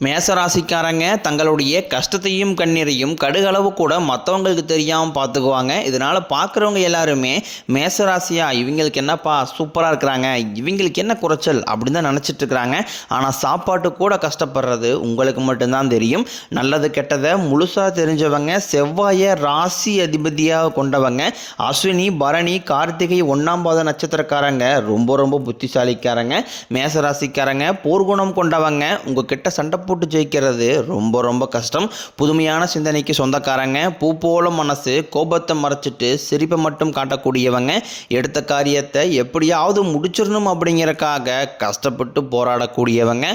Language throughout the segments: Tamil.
மேசராசிக்காரங்க தங்களுடைய கஷ்டத்தையும் கண்ணீரையும் கடுகளவு கூட மற்றவங்களுக்கு தெரியாமல் பார்த்துக்குவாங்க இதனால் பார்க்குறவங்க எல்லாருமே மேசராசியா இவங்களுக்கு என்னப்பா சூப்பராக இருக்கிறாங்க இவங்களுக்கு என்ன குறைச்சல் அப்படின்னு தான் நினச்சிட்டு இருக்கிறாங்க. ஆனால் சாப்பாட்டு கூட கஷ்டப்படுறது உங்களுக்கு மட்டும்தான் தெரியும். நல்லது கெட்டதை முழுசாக தெரிஞ்சவங்க செவ்வாயை ராசி அதிபதியாக கொண்டவங்க அஸ்வினி பரணி கார்த்திகை ஒன்றாம் பாத நட்சத்திரக்காரங்க ரொம்ப ரொம்ப புத்திசாலிக்காரங்க மேசராசிக்காரங்க போர்க்குணம் கொண்டவங்க உங்கள் கிட்ட சண்டை போட்டு ஜெயிக்கிறது ரொம்ப ரொம்ப கஷ்டம். புதுமையான சிந்தனைக்கு சொந்தக்காரங்க. பூ போல மனசு கோபத்தை மறைச்சிட்டு சிரிப்பை மட்டும் காட்டக்கூடியவங்க. எடுத்த காரியத்தை எப்படியாவது முடிச்சிடணும் அப்படிங்கிறக்காக கஷ்டப்பட்டு போராடக்கூடியவங்க.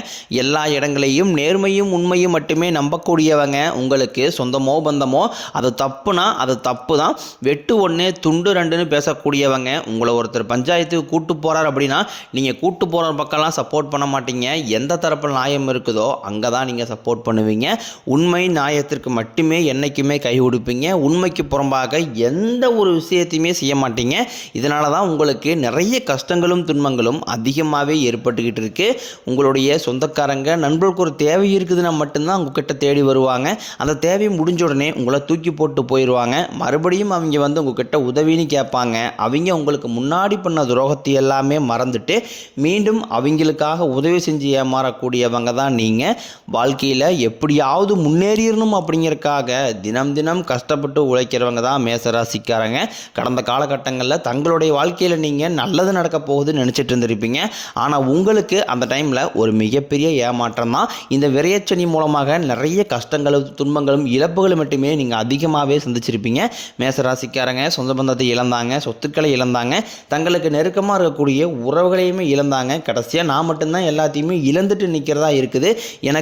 எல்லா இடங்களையும் நேர்மையும் உண்மையும் மட்டுமே நம்பக்கூடியவங்க. உங்களுக்கு சொந்தமோ பந்தமோ அது தப்புனா அது தப்பு தான் வெட்டு ஒன்று துண்டு ரெண்டுன்னு பேசக்கூடியவங்க. உங்களை ஒருத்தர் பஞ்சாயத்துக்கு கூட்டு போகிறார் அப்படின்னா நீங்கள் கூட்டு போகிற பக்கம்லாம் சப்போர்ட் பண்ண மாட்டீங்க. எந்த தரப்பில் நியாயம் இருக்குதோ அங்கே அங்கே தான் நீங்கள் சப்போர்ட் பண்ணுவீங்க. உண்மை நியாயத்திற்கு மட்டுமே என்றைக்குமே கை கொடுப்பீங்க உண்மைக்கு புறம்பாக எந்த ஒரு விஷயத்தையுமே செய்ய மாட்டீங்க. இதனால தான் உங்களுக்கு நிறைய கஷ்டங்களும் துன்பங்களும் அதிகமாகவே ஏற்பட்டுக்கிட்டு இருக்கு. உங்களுடைய சொந்தக்காரங்க நண்பர்களுக்கு ஒரு தேவை இருக்குதுன்னா மட்டும்தான் உங்ககிட்ட தேடி வருவாங்க. அந்த தேவை முடிஞ்ச உடனே உங்களை தூக்கி போட்டு போயிடுவாங்க மறுபடியும் அவங்க வந்து உங்ககிட்ட உதவின்னு கேட்பாங்க. அவங்க உங்களுக்கு முன்னாடி பண்ண துரோகத்தை எல்லாமே மறந்துட்டு மீண்டும் அவங்களுக்காக உதவி செஞ்சு ஏமாறக்கூடியவங்க தான் நீங்கள் வாழ்க்கையில் எப்படியாவது முன்னேறிடணும் அப்படிங்கிறக்காக தினம் தினம் கஷ்டப்பட்டு உழைக்கிறவங்க தான் மேசராசிக்காரங்க. கடந்த காலகட்டங்களில் தங்களுடைய வாழ்க்கையில் நீங்கள் நல்லது நடக்க போகுதுன்னு நினச்சிட்டு இருந்திருப்பீங்க. ஆனால் உங்களுக்கு அந்த டைமில் ஒரு மிகப்பெரிய ஏமாற்றம் தான். இந்த விரையச்சனி மூலமாக நிறைய கஷ்டங்களும் துன்பங்களும் இழப்புகளும் மட்டுமே நீங்கள் அதிகமாகவே சந்திச்சிருப்பீங்க. மேசராசிக்காரங்க சொந்த பந்தத்தை இழந்தாங்க சொத்துக்களை இழந்தாங்க தங்களுக்கு நெருக்கமாக இருக்கக்கூடிய உறவுகளையுமே இழந்தாங்க. கடைசியாக நான் மட்டும்தான் எல்லாத்தையுமே இழந்துட்டு நிற்கிறதா இருக்குது. எனக்கு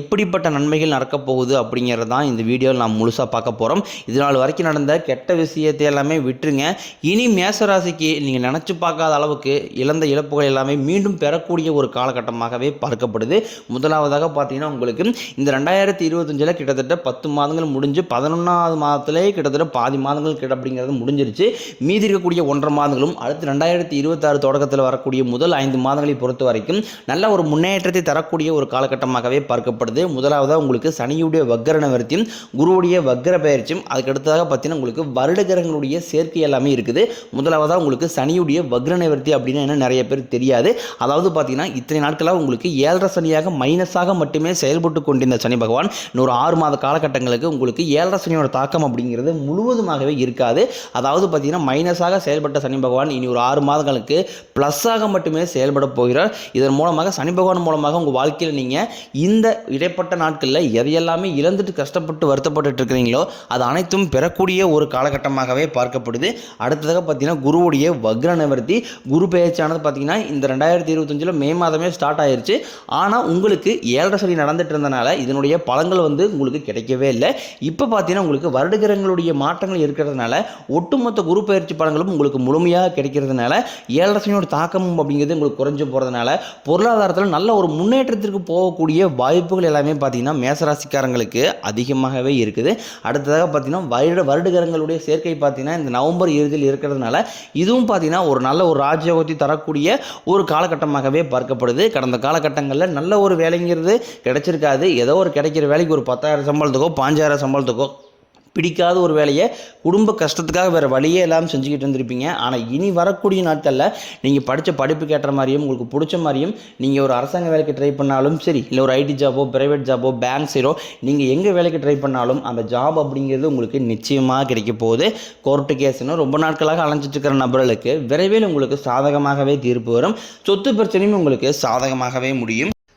எப்படிப்பட்ட நன்மைகள் நடக்கப் போகுது அப்படிங்கிறது தான் இந்த வீடியோவில் நான் முழுசாக பார்க்க போகிறோம் இது நாள் வரைக்கும் நடந்த கெட்ட விஷயத்தை எல்லாமே விட்டுருங்க. இனி மேசராசிக்கு நீங்கள் நினச்சி பார்க்காத அளவுக்கு இழந்த இழப்புகள் எல்லாமே மீண்டும் பெறக்கூடிய ஒரு காலகட்டமாகவே பார்க்கப்படுது. முதலாவதாக பார்த்தீங்கன்னா உங்களுக்கு இந்த ரெண்டாயிரத்தி இருபத்தஞ்சில் கிட்டத்தட்ட பத்து மாதங்கள் முடிஞ்சு பதினொன்றாவது மாதத்திலே கிட்டத்தட்ட பாதி மாதங்கள் கிட்ட அப்படிங்கிறது முடிஞ்சிருச்சு. மீதி இருக்கக்கூடிய ஒன்றரை மாதங்களும் அடுத்து ரெண்டாயிரத்தி இருபத்தாறு தொடக்கத்தில் வரக்கூடிய முதல் ஐந்து மாதங்களை பொறுத்த வரைக்கும் நல்ல ஒரு முன்னேற்றத்தை தரக்கூடிய ஒரு காலகட்டமாகவே பார்க்கப்படுது. முதலாவதாக உங்களுக்கு சனியுடைய வக்கர நிவர்த்தியும் குருவுடைய வக்கர பயிற்சியும் அதுக்கு அடுத்ததாக பார்த்தீங்கன்னா உங்களுக்கு வருட கிரகங்களுடைய சேர்க்கை எல்லாமே இருக்குது. முதலாவதாக உங்களுக்கு சனியுடைய வக்ர நிவர்த்தி அப்படின்னு என்ன நிறைய பேர் தெரியாது. அதாவது பார்த்தீங்கன்னா இத்தனை நாட்களாக உங்களுக்கு ஏழரை சனியாக மைனஸாக மட்டுமே செயல்பட்டு கொண்டிருந்த சனி பகவான் இன்னொரு ஆறு மாத காலகட்டங்களுக்கு உங்களுக்கு ஏழரை சனியோட தாக்கம் அப்படிங்கிறது முழுவதுமாகவே இருக்காது. அதாவது பார்த்தீங்கன்னா மைனஸாக செயல்பட்ட சனி பகவான் இனி ஒரு ஆறு மாதங்களுக்கு ப்ளஸ்ஸாக மட்டுமே செயல்பட போகிறார். இதன் மூலமாக சனி பகவான் மூலமாக உங்கள் வாழ்க்கையில் நீங்கள் இந்த இடைப்பட்ட நாட்களில் எதையெல்லாமே இழந்துட்டு கஷ்டப்பட்டு வருத்தப்பட்டு இருக்கிறீங்களோ அது அனைத்தும் பெறக்கூடிய ஒரு காலகட்டமாகவே பார்க்கப்படுது. அடுத்ததாக பார்த்தீங்கன்னா குருவுடைய வக்ர நிவர்த்தி. குரு பேச்சானது பார்த்தீங்கன்னா இந்த ரெண்டாயிரத்தி இருபத்தஞ்சில் மே மாதமே ஸ்டார்ட் ஆயிருச்சு. ஆனால் உங்களுக்கு ஏழரை சனி நடந்துட்டு இருந்தனால இதனுடைய பலங்கள் வந்து உங்களுக்கு கிடைக்கவே இல்லை. இப்போ பார்த்தீங்கன்னா உங்களுக்கு வருடகிரங்களுடைய மாற்றங்கள் இருக்கிறதுனால ஒட்டுமொத்த குரு பயிற்சி பலன்களும் உங்களுக்கு முழுமையாக கிடைக்கிறதுனால ஏழரை சனியோட தாக்கமும் அப்படிங்கிறது உங்களுக்கு குறைஞ்சு போகிறதுனால பொருளாதாரத்தில் நல்ல ஒரு முன்னேற்றத்திற்கு போகக்கூடிய வாய்ப்புகள் எல்லாமே பார்த்தீங்கன்னா மேசராசிக்காரங்களுக்கு அதிகமாகவே இருக்குது. அடுத்ததாக பார்த்தீங்கன்னா வருட வருடகரங்களுடைய சேர்க்கை பார்த்தீங்கன்னா இந்த நவம்பர் இறுதியில் இருக்கிறதுனால இதுவும் பார்த்தீங்கன்னா ஒரு நல்ல ஒரு ராஜயோகத்தை தரக்கூடிய ஒரு காலகட்டமாகவே பார்க்கப்படுது. கடந்த காலகட்டங்களில் நல்ல ஒரு வேலைங்கிறது கிடைச்சிருக்காது. ஏதோ ஒரு கிடைக்கிற வேலைக்கு ஒரு பத்தாயிரம் சம்பளத்துக்கோ பாஞ்சாயிரம் சம்பளத்துக்கோ பிடிக்காத ஒரு வேலையை குடும்ப கஷ்டத்துக்காக வேறு வழியே இல்லாமல் செஞ்சுக்கிட்டு இருந்திருப்பீங்க. ஆனால் இனி வரக்கூடிய நாட்களில் நீங்கள் படித்த படிப்புக்கு ஏற்ற மாதிரியும் உங்களுக்கு பிடிச்ச மாதிரியும் நீங்கள் ஒரு அரசாங்க வேலைக்கு ட்ரை பண்ணாலும் சரி இல்லை ஒரு ஐடி ஜாபோ ப்ரைவேட் ஜாபோ பேங்க் சைடோ நீங்கள் எங்கே வேலைக்கு ட்ரை பண்ணாலும் அந்த ஜாப் அப்படிங்கிறது உங்களுக்கு நிச்சயமாக கிடைக்க போகுது. கோர்ட்டு கேஸ்னு ரொம்ப நாட்களாக அலைஞ்சிட்டு இருக்கிற நபர்களுக்கு விரைவில் உங்களுக்கு சாதகமாகவே தீர்ப்பு வரும். சொத்து பிரச்சனையும் உங்களுக்கு சாதகமாகவே முடியும்.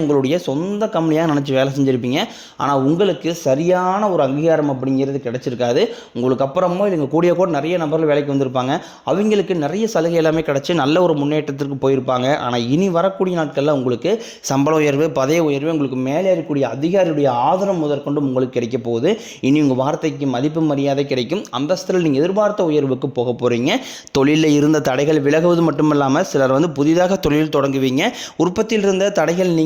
உங்களுடைய சொந்த கம்பெனியாக நினச்சி வேலை செஞ்சுருப்பீங்க. ஆனால் உங்களுக்கு சரியான ஒரு அங்கீகாரம் அப்படிங்கிறது கிடைச்சிருக்காது. உங்களுக்கு அப்புறமோ இல்லைங்க கூடிய கூட நிறைய நபர்கள் வேலைக்கு வந்திருப்பாங்க. அவங்களுக்கு நிறைய சலுகை எல்லாமே கிடச்சி நல்ல ஒரு முன்னேற்றத்திற்கு போயிருப்பாங்க. ஆனால் இனி வரக்கூடிய நாட்களில் உங்களுக்கு சம்பள உயர்வு பதவி உயர்வு உங்களுக்கு மேலே இருக்கக்கூடிய அதிகாரியுடைய ஆதரவு முதற்கொண்டு உங்களுக்கு கிடைக்க போகுது. இனி உங்கள் வார்த்தைக்கு மதிப்பு மரியாதை கிடைக்கும். அந்தஸ்தில் நீங்கள் எதிர்பார்த்த உயர்வுக்கு போக போகிறீங்க தொழிலில் இருந்த தடைகள் விலகுவது மட்டும் இல்லாமல் சிலர் வந்து புதிதாக தொழில் தொடங்குவீங்க. உற்பத்தியில் இருந்த தடைகள் நீங்கள்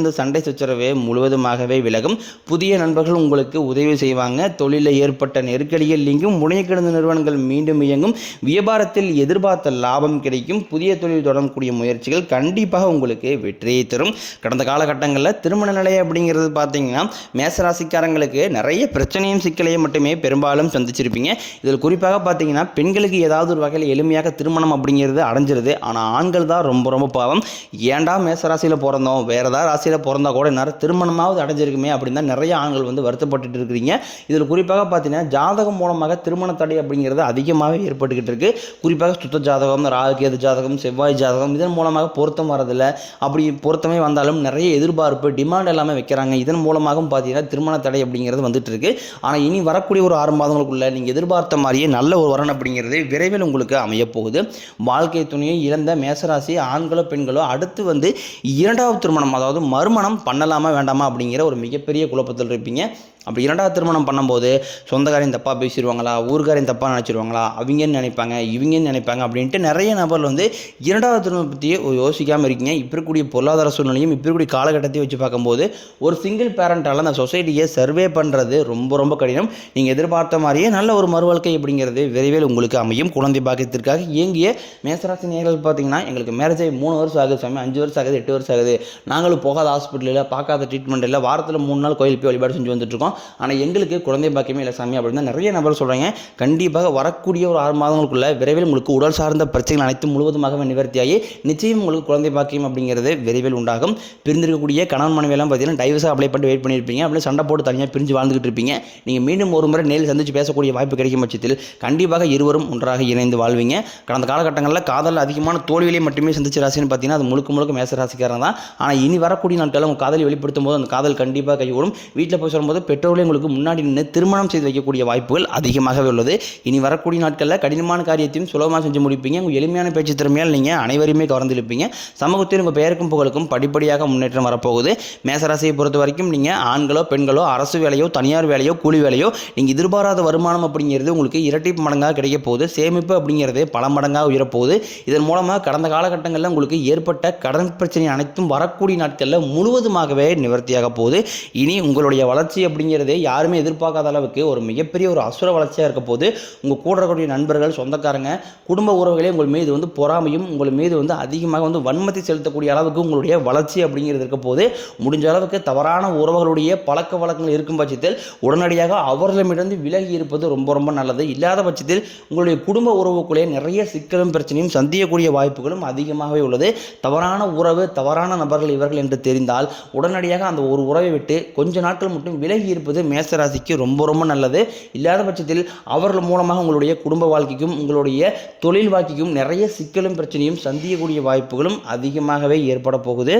இருந்த சண்டை சச்சரவே முழுவதுமாகவே விலகும். புதிய நண்பர்கள் உங்களுக்கு உதவி செய்வாங்க. தொழிலில் ஏற்பட்ட நெருக்கடியில் நீங்கும். முனைய கிடந்த நிறுவனங்கள் மீண்டும் இயங்கும். வியாபாரத்தில் எதிர்பார்த்த லாபம் கிடைக்கும். புதிய தொழில் தொடரக்கூடிய முயற்சிகள் கண்டிப்பாக உங்களுக்கு வெற்றியை தரும். கடந்த காலகட்டங்களில் திருமண நிலை அப்படிங்கிறது பார்த்தீங்கன்னா மேசராசிக்காரங்களுக்கு நிறைய பிரச்சனையும் சிக்கலையும் மட்டுமே பெரும்பாலும் சந்திச்சிருப்பீங்க. இதில் குறிப்பாக பார்த்தீங்கன்னா பெண்களுக்கு ஏதாவது ஒரு வகையில் எளிமையாக திருமணம் அப்படிங்கிறது அடைஞ்சிருது. ஆனால் ஆண்கள் தான் ரொம்ப ரொம்ப பாவம். ஏன்டா மேசராசியில் பிறந்தோம்? வேறு ஏதாவது ராசியில் பிறந்தா கூட நேரம் திருமணமாவது அடைஞ்சிருக்குமே அப்படின்னு தான் நிறைய ஆண்கள் வந்து வருத்தப்பட்டுட்டு இருக்கிறீங்க. இதில் குறிப்பாக பார்த்தீங்கன்னா ஜாதகம் மூலமாக திருமண தடை அப்படிங்கிறது அதிகமாகவே ஏற்பட்டுக்கிட்டு இருக்குது குறிப்பாக சுத்த ஜாதகம் ராகுகேது ஜாதகம் செவ்வாய் ஜாதகம் இதன் மூலமாக பொருத்தம் வரதில்லை. அப்படி பொருத்தமே வந்தாலும் நிறைய எதிர்பார்ப்பு டிமாண்ட் எல்லாமே வைக்கிறாங்க. இதன் மூலமாகவும் பார்த்தீங்கன்னா திருமண தடை அப்படிங்கிறது வந்துட்டு இருக்கு. ஆனால் இனி வரக்கூடிய ஒரு ஆறு மாதங்களுக்குள்ள நீங்கள் எதிர்பார்த்த மாதிரியே நல்ல ஒரு வரன் அப்படிங்கிறது விரைவில் உங்களுக்கு அமையப்போகுது வாழ்க்கை துணையை இழந்த மேசராசி ஆண்களோ பெண்களோ அடுத்து வந்து இரண்டாவது திருமணம் அதாவது மறுமணம் பண்ணலாமா வேண்டாமா அப்படிங்கிற ஒரு மிகப்பெரிய குழப்பத்தில் இருப்பீங்க. அப்படி இரண்டாவது திருமணம் பண்ணும்போது சொந்தக்காரையும் தப்பாக பேசிடுவாங்களா ஊர்காரையும் தப்பாக நினச்சிடுவாங்களா அவங்கன்னு நினைப்பாங்க இவங்கன்னு நினைப்பாங்க அப்படின்ட்டு நிறைய நபர்கள் வந்து இரண்டாவது திருமணம் பற்றியே யோசிக்காமல் இருக்கீங்க. இப்போ இருக்கக்கூடிய பொருளாதார சூழ்நிலையும் இப்போ இருக்கக்கூடிய காலகட்டத்தையும் வச்சு பார்க்கும்போது ஒரு சிங்கிள் பேரண்ட்டால் அந்த சொசைட்டியை சர்வே பண்ணுறது ரொம்ப ரொம்ப கடினம். நீங்கள் எதிர்பார்த்த மாதிரியே நல்ல ஒரு மறுவாழ்க்கை அப்படிங்கிறது விரைவில் உங்களுக்கு அமையும். குழந்தை பாக்கியத்திற்காக இயங்கிய மேசராசி நேர்கள் பார்த்தீங்கன்னா எங்களுக்கு மேரேஜ் ஆகி மூணு வருஷம் ஆகுது சாமி அஞ்சு வருஷம் ஆகுது எட்டு வருஷம் ஆகுது. நாங்களும் போகாத ஹாஸ்பிட்டலில் பார்க்காத ட்ரீட்மெண்ட் இல்லை வாரத்தில் மூணு நாள் கோயில் போய் வழிபாடு செஞ்சு வந்துட்டுருக்கோம் ஆனால் எங்களுக்கு குழந்தை பாக்கியமே இல்லை சாமி அப்படின்னு தான் நிறைய நபர் சொல்கிறாங்க கண்டிப்பாக வரக்கூடிய ஒரு ஆறு மாதங்களுக்குள்ள விரைவில் உங்களுக்கு உடல் சார்ந்த பிரச்சனைகள் அனைத்தும் முழுவதுமாக நிவர்த்தியாகி நிச்சயம் உங்களுக்கு குழந்தை பாக்கியம் அப்படிங்கிறது விரைவில் உண்டாகும். பிரிந்திருக்கக்கூடிய கணவன் மனைவியெல்லாம் பார்த்தீங்கன்னா டைவர்ஸாக அப்ளை பண்ணி வெயிட் பண்ணியிருப்பீங்க அப்படின்னு சண்டை போட்டு தனியாக பிரிஞ்சு வாழ்ந்துகிட்டு இருப்பீங்க. நீங்கள் மீண்டும் ஒரு முறை நேரில் சந்தித்து பேசக்கூடிய வாய்ப்பு கிடைக்கும் பட்சத்தில் கண்டிப்பாக இருவரும் ஒன்றாக இணைந்து வாழ்வீங்க. கடந்த காலகட்டங்களில் காதல் அதிகமான தோல்வியிலே மட்டுமே சந்திச்ச ராசின்னு பார்த்தீங்கன்னா அது முழுக்க முழுக்க மேச ராசிக்காரன் தான். ஆனால் இனி வரக்கூடிய நாட்களில் உங்கள் காதலை வெளிப்படுத்தும் போது அந்த காதல் கண்டிப்பாக கைகூடும். வீட்டில் போய் சொல்லும்போது பெற்றோர்களே உங்களுக்கு முன்னாடி நின்று திருமணம் செய்து வைக்கக்கூடிய வாய்ப்புகள் அதிகமாகவே உள்ளது. இனி வரக்கூடிய நாட்களில் கடினமான காரியத்தையும் சுலபமாக செஞ்சு முடிப்பீங்க. உங்கள் எளிமையான பேச்சு திறமையால் நீங்கள் அனைவருமே கவர்ந்திருப்பீங்க சமூகத்தில் உங்கள் பெயருக்கும் புகழுக்கும் படிப்படியாக முன்னேற்றம் வரப்போகுது. மேசராசியை பொறுத்த வரைக்கும் நீங்கள் ஆண்களோ பெண்களோ அரசு வேலையோ தனியார் வேலையோ கூலி வேலையோ நீங்கள் எதிர்பாராத வருமானம் அப்படிங்கிறது உங்களுக்கு இரட்டிப்பு மடங்காக கிடைக்க போகுது. சேமிப்பு அப்படிங்கிறது பல மடங்காக உயரப்போகுது. இதன் மூலமாக கடந்த காலகட்டங்களில் உங்களுக்கு ஏற்பட்ட கடன் பிரச்சனை அனைத்தும் வரக்கூடிய நாட்களில் முழுவதுமாகவே நிவர்த்தியாக போகுது. இனி உங்களுடைய வளர்ச்சி அப்படிங்கிறதே யாருமே எதிர்பார்க்காத அளவுக்கு ஒரு மிகப்பெரிய ஒரு அசுர வளர்ச்சியாக இருக்க போது உங்கள் கூட இருக்கக்கூடிய நண்பர்கள் சொந்தக்காரங்க குடும்ப உறவுகளே உங்கள் மீது வந்து பொறாமையும் உங்கள் மீது வந்து அதிகமாக வந்து வன்மத்தை செலுத்தக்கூடிய அளவுக்கு உங்களுடைய வளர்ச்சி அப்படிங்கிறது இருக்க போது முடிஞ்ச அளவுக்கு தவறான உறவுகளுடைய பழக்க வழக்கங்கள் இருக்கும் பட்சத்தில் உடனடியாக அவர்களிடமிருந்து விலகி இருப்பது ரொம்ப ரொம்ப நல்லது. இல்லாத பட்சத்தில் உங்களுடைய குடும்ப உறவுக்குள்ளே நிறைய சிக்கலும் பிரச்சனையும் சந்திக்கக்கூடிய வாய்ப்புகளும் அதிகமாகவே உள்ளது. தவறான உறவு தவறான நபர்கள் இவர்கள் என்று தெரிந்தால் உடனடியாக அந்த ஒரு உறவை விட்டு கொஞ்ச நாட்கள் மட்டும் விலகி இருப்பது மேசராசிக்கு ரொம்ப ரொம்ப நல்லது. இல்லாத பட்சத்தில் அவர்கள் மூலமாக உங்களுடைய குடும்ப வாழ்க்கைக்கும் உங்களுடைய தொழில் வாழ்க்கைக்கும் நிறைய சிக்கலும் பிரச்சனையும் சந்திக்கக்கூடிய வாய்ப்புகளும் அதிகமாகவே ஏற்பட போகுது.